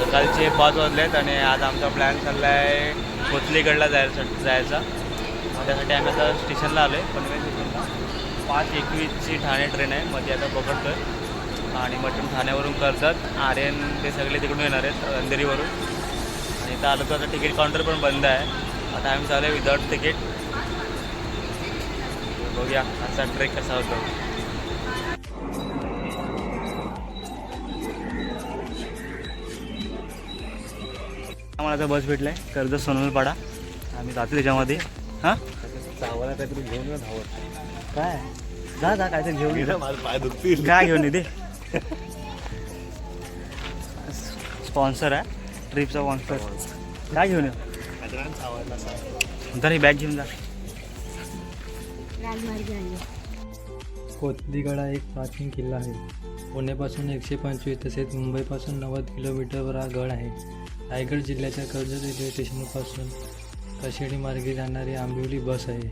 सकाळचे पाच वाजलेत आणि आज आमचा प्लॅन चालला आहे कोथलीगडला जायचं जायचा. मग त्यासाठी आम्ही आता स्टेशनला आलो आहे पनवेल स्टेशनला. पाच एकवीसची ठाणे ट्रेन आहे मध्ये आता पकडतो आहे आणि मटण ठाण्यावरून कर्जत आर्यन ते सगळे तिकडून येणार आहेत अंधेरीवरून. आणि इथं आलो तर आता तिकीट काउंटर पण बंद आहे. आता आम्ही चालू आहे विदाऊट तिकीट बघूया आजचा ट्रेक कसा होतो. आम्हाला आता बस भेटलाय. कर्ज सोनलपाडा आम्ही जातो त्याच्यामध्ये. हां? चावला काहीतरी घेऊन धावत काय? जा जा काय ते घेऊन ये. पाय दुखतील. काय घेऊन येते स्पॉन्सर आहे. ट्रिपचा स्पॉन्सर काय घेऊन ये. चावायला सांग तरी बॅग घेऊन जा. कोथलीगड हा एक प्राचीन किल्ला आहे. पुण्यापासून एकशे पंचवीस तसेच मुंबईपासून नव्वद किलोमीटरवर हा गड आहे. रायगड जिल्ह्याच्या कर्जत रेल्वे स्टेशनपासून कशेडी मार्गे जाणारी आंबिवली बस आहे.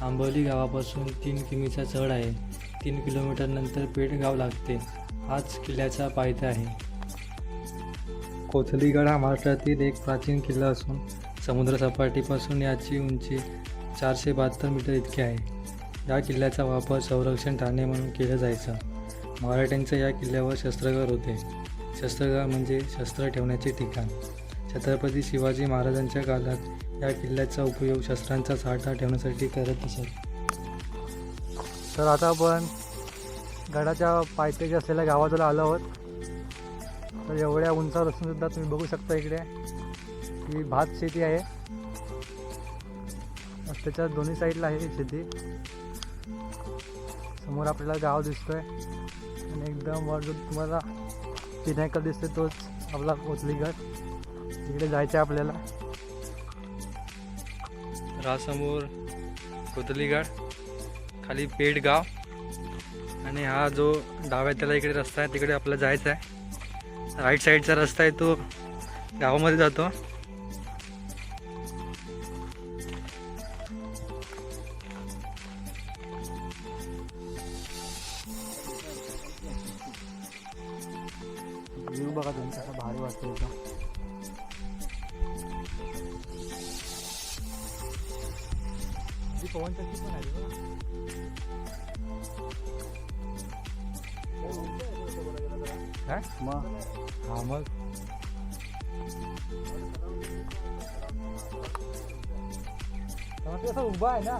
आंबवली गावापासून तीन किमीचा चढ आहे. तीन किलोमीटरनंतर पेठगाव लागते. हाच किल्ल्याचा पायथा आहे. कोथलीगड हा महाराष्ट्रातील एक प्राचीन किल्ला असून समुद्रसपाटीपासून याची उंची चारशे बहात्तर मीटर इतकी आहे. या किल्ल्याचा वापर संरक्षण ठाणे म्हणून केला जायचा. मराठ्यांचं या किल्ल्यावर शस्त्रगार होते. शस्त्रगार म्हणजे शस्त्र ठेवण्याचे ठिकाण. छत्रपती शिवाजी महाराजांच्या काळात या किल्ल्याचा उपयोग शस्त्रांचा साठा ठेवण्यासाठी करत असत. तर आता आपण गडाच्या पायथ्याशी असलेल्या गावाजवळ आलो आहोत. तर एवढ्या उंचावर असून सुद्धा तुम्ही बघू शकता इकडे ही भात शेती आहे. त्याच्या दोन्ही साईडला आहे शेती. समोर आपल्याला गाव दिसतोय. आणि एकदम वर जो तुम्हाला पिनाकल दिसतोय तोच आपला कोथलीगड इकडे जायचं आहे आपल्याला. रासमोर कोथलीगड खाली पेडगाव आणि हा जो डाव्या त्याला इकडे रस्ता आहे तिकडे आपल्याला जायचं आहे राईट साईडचा रस्ता आहे तो गावामध्ये जातो. बघा कसा भारी वाटतो पवन चक्की पण आहे बघा. काय मग हा मग असं उभा आहे ना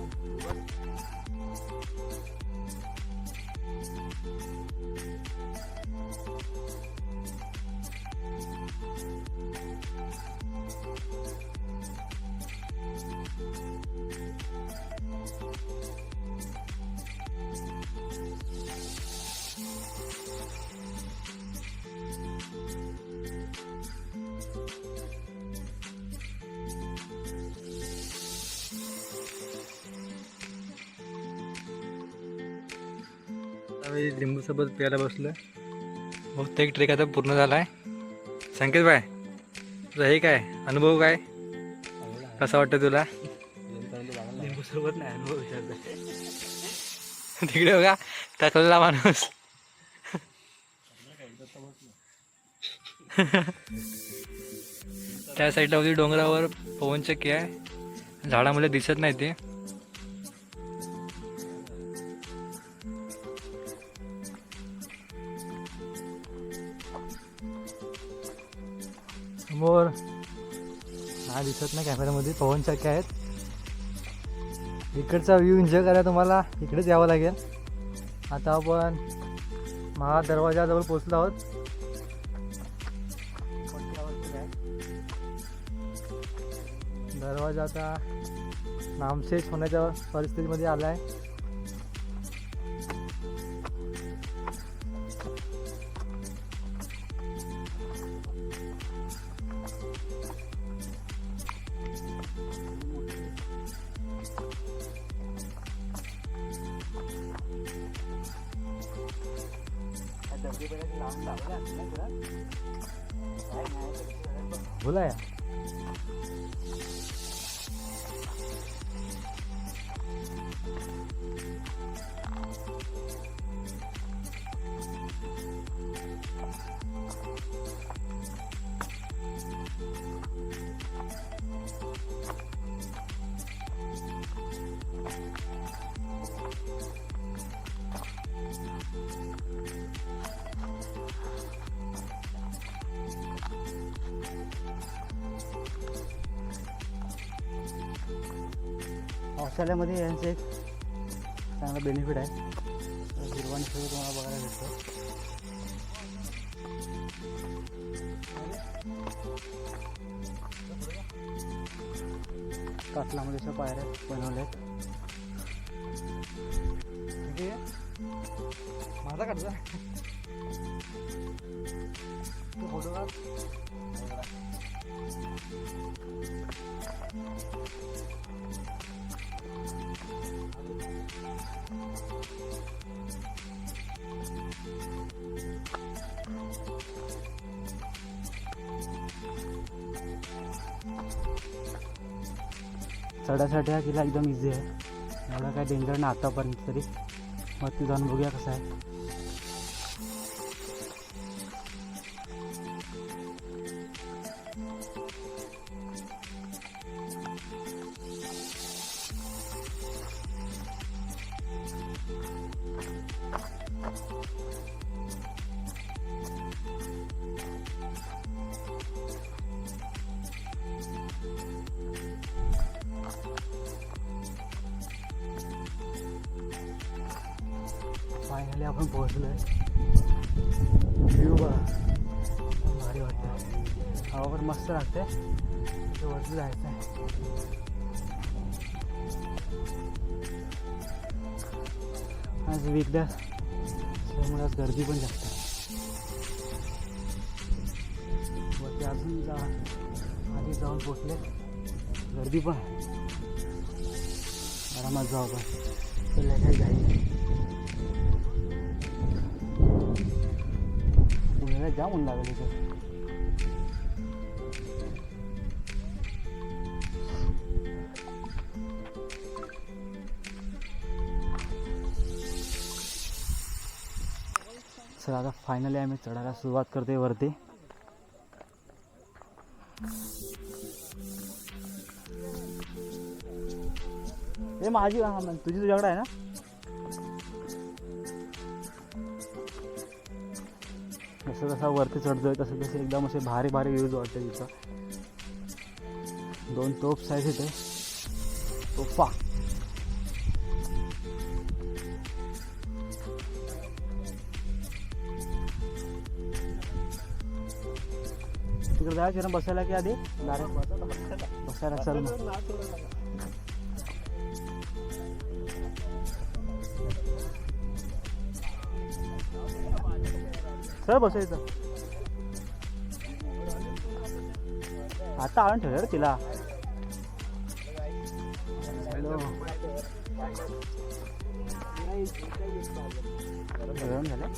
आम्ही लिंबू सोबत प्यायला बसलो बहुतेक ट्रेक आता पूर्ण झाला आहे संकेत बाय तुझा हे काय? अनुभव काय? कसा वाटतं तुला? लिंबूसोबत नाही अनुभव विचारतो तिकडे बघा टाकलेला माणूस. त्या साईडला होती डोंगरावर पवनचक्की आहे. झाडामध्ये दिसत नाही ते. मोर हा दिसत नाही कॅमेऱ्यामध्ये पवनचक्की आहेत. इकडचा व्ह्यू एन्जॉय करायला तुम्हाला इकडेच यावं लागेल. आता आपण महा दरवाजाजवळ पोचलो आहोत. दरवाजा आता नामशेष होण्याच्या परिस्थितीमध्ये आला आहे Salam with the चांगला बेनिफिट आहे. हिरवा निसर्ग तुम्हाला बघायला भेटतो. कातलामध्ये पायऱ्या पायऱ्या आहेत माझा काढचा फोटो काढ. चढायसाठी हा किल्ला एकदम इझी आहे. एवढा काय डेंजर नाही आतापर्यंत तरी. वरती जाऊन बघूया कसं आहे. फायनली आपण पोहोचलो आहे व्ह्यू बघा. भारी वाटतं हवा पण मस्त लागते ते वरती जायचं आहे आज वीकडे त्यामुळे आज गर्दी पण जास्त व वरती अजून जा आधी जाऊन पोचले गर्दी पण आरामात जाऊ पण तर काही जाईल पुण्याला जाम ऊन लागले इथं. सर आता फायनली आम्ही चढायला सुरुवात करते वरती. हे माझी हा, मग तुझी तुझ्याकडे आहे ना? जसं जसा वरती चढतोय तसं तसं एकदम असे भारी भारी व्ह्यूज वाटते तिथं दोन तोप्स आहेत तिथे तोफा. तिकडे जायचं ना बसायला की आधी? डायरेक्ट? बसायला चल मग सर बसायचं आता आणून ठेवलं रे तिला. हॅलो. गरम झालं?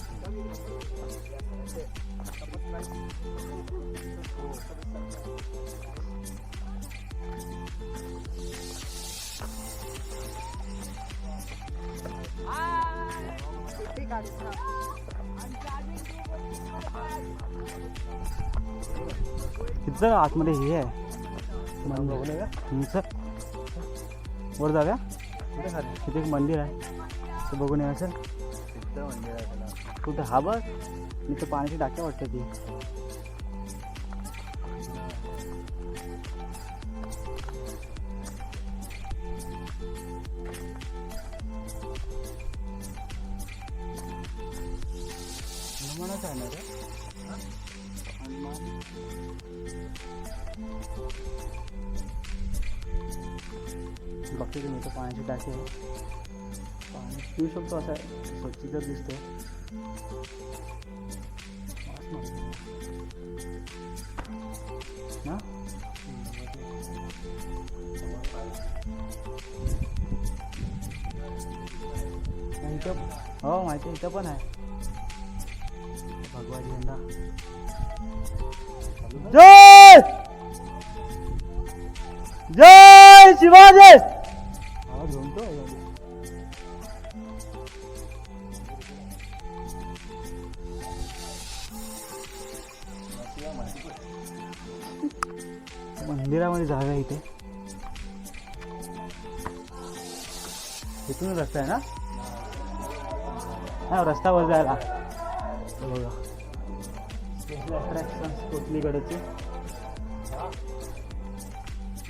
तिथं आतमध्ये हे आहे. सर वर जाऊया. तिथे एक मंदिर आहे. ते बघून या सर कुठं? हा बघ. मी तर पाण्याची टाक्या वाटतं ती. हनुमानच आहे. बघते तुम्ही तर पाण्याची टाकी आहे. पाणी पिऊ शकतो असं आहे. स्वच्छ जर दिसतंय. इथं हो माहिती आहे, इथं पण आहे. जय! जय शिवाजी! मंदिरामध्ये जागा इथे. इथून रस्ता आहे ना? हा रस्त्यावर जायला. हे बघा. स्पेशल अट्रॅक्शन कोथलीकडेचे.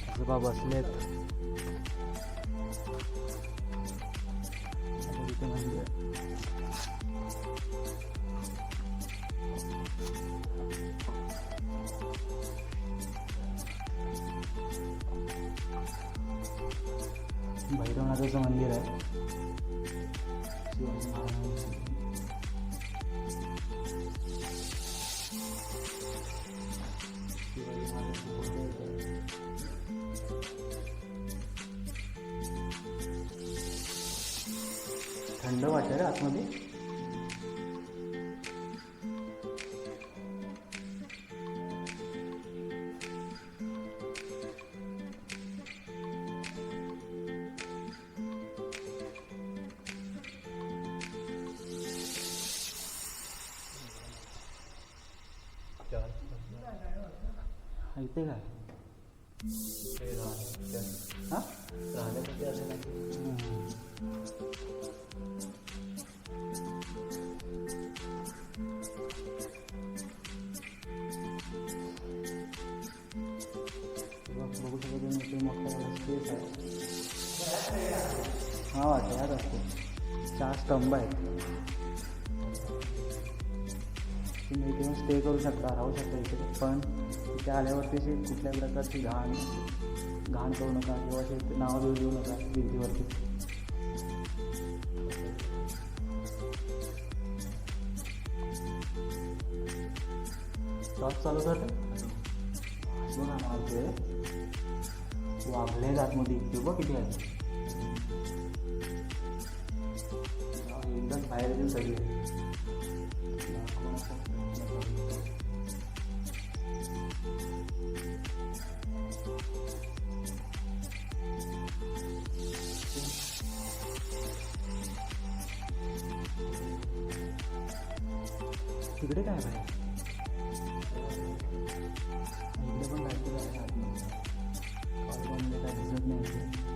आजोबा बसलेत. म्हणजे भैरवनाथाचं मंदिर आहे. थंड वाटतं रे आतमध्ये. हा वाटतं असतो असते चार स्तंभ आहेत. तुम्ही इथे स्टे करू शकता राहू शकता इथे. पण इथे आल्यावरती अशी कुठल्या प्रकारची घाण घाण करू नका किंवा असे नावं देऊ देऊ नका भिंतीवरती. टॉस चालू करते बघा माझे वागले आतमध्ये बघ किती आहे. एकदाच बाहेर येऊन सगळे. तिकडे काय बाहेर इकडे पण काय आहे. काय दिसत नाही.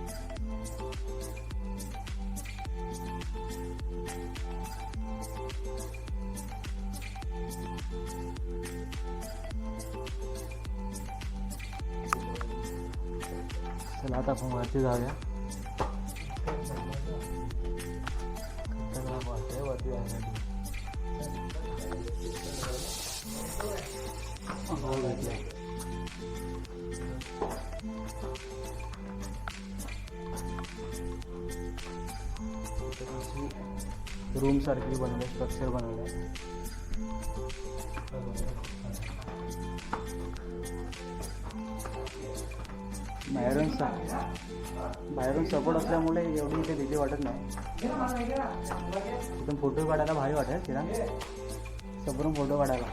चला आता आपण वरती जाऊया. रूम सारखी बनवलं स्ट्रक्चर बनवलं. बाहेरून बाहेरून सपोर्ट असल्यामुळे एवढी इथे भीती वाटत नाही. एकदम फोटो काढायला भारी वाटेल किरण. समोरून फोटो काढायला.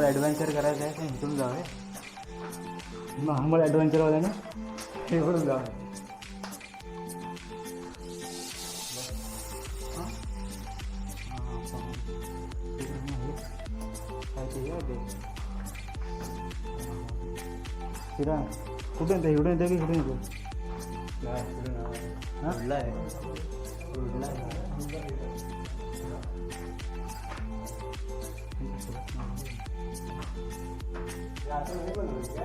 ॲडव्हेंचर करायचं आहे ते इथून जाऊया. मग आम्हाला ॲडव्हेंचरवाल्या ना इकडून आहे ते किरण कुठून येतं इकडून येतं की कुठून येतो हां? व्ह्यू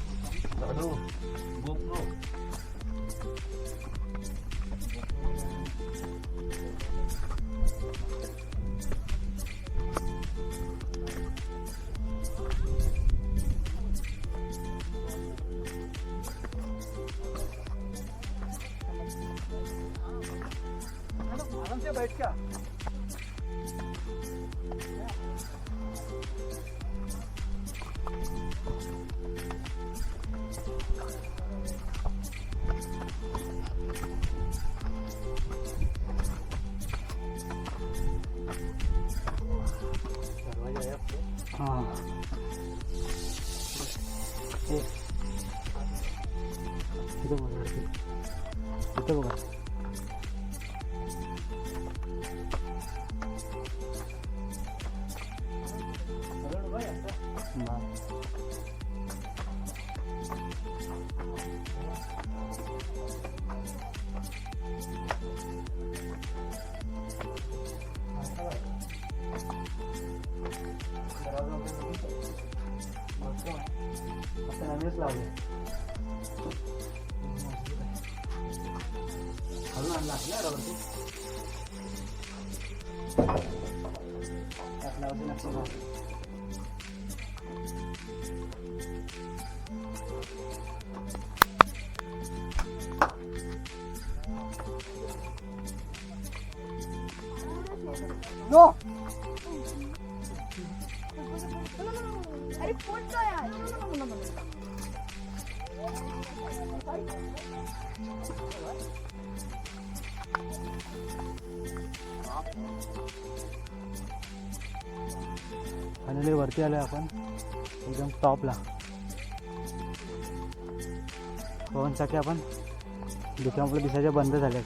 वरती जातोय तर एकदम अजून खतरनाक दिसतो एवढं खाली मध्ये हां इथं बघा बा. आता नवीनच लावले अजून आणला आहे bunlarla No! वरती आलो आपण. एकदम टॉपला पवन आपण दुकानापुढे दिसायच्या बंद झाल्या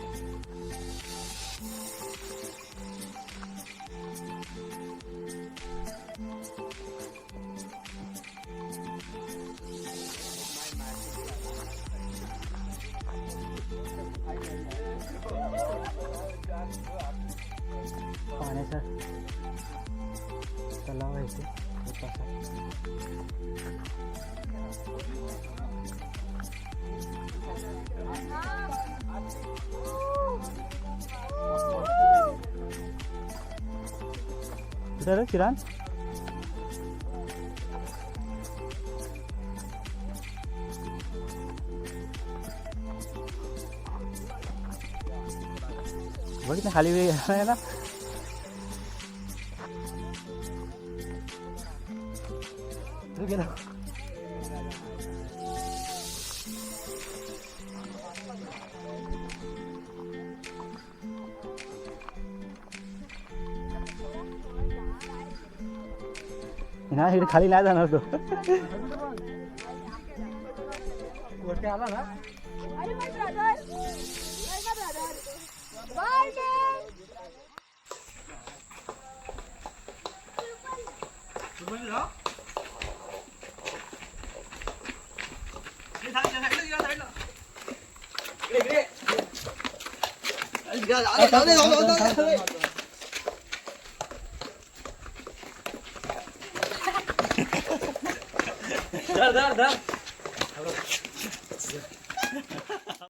कुठे रे किराण खाली वेळ आहे ना कुठे गेला हा इकडे खाली नाही जाणार तो वरती आला ना इकडे इकडे ધર ધર ધર.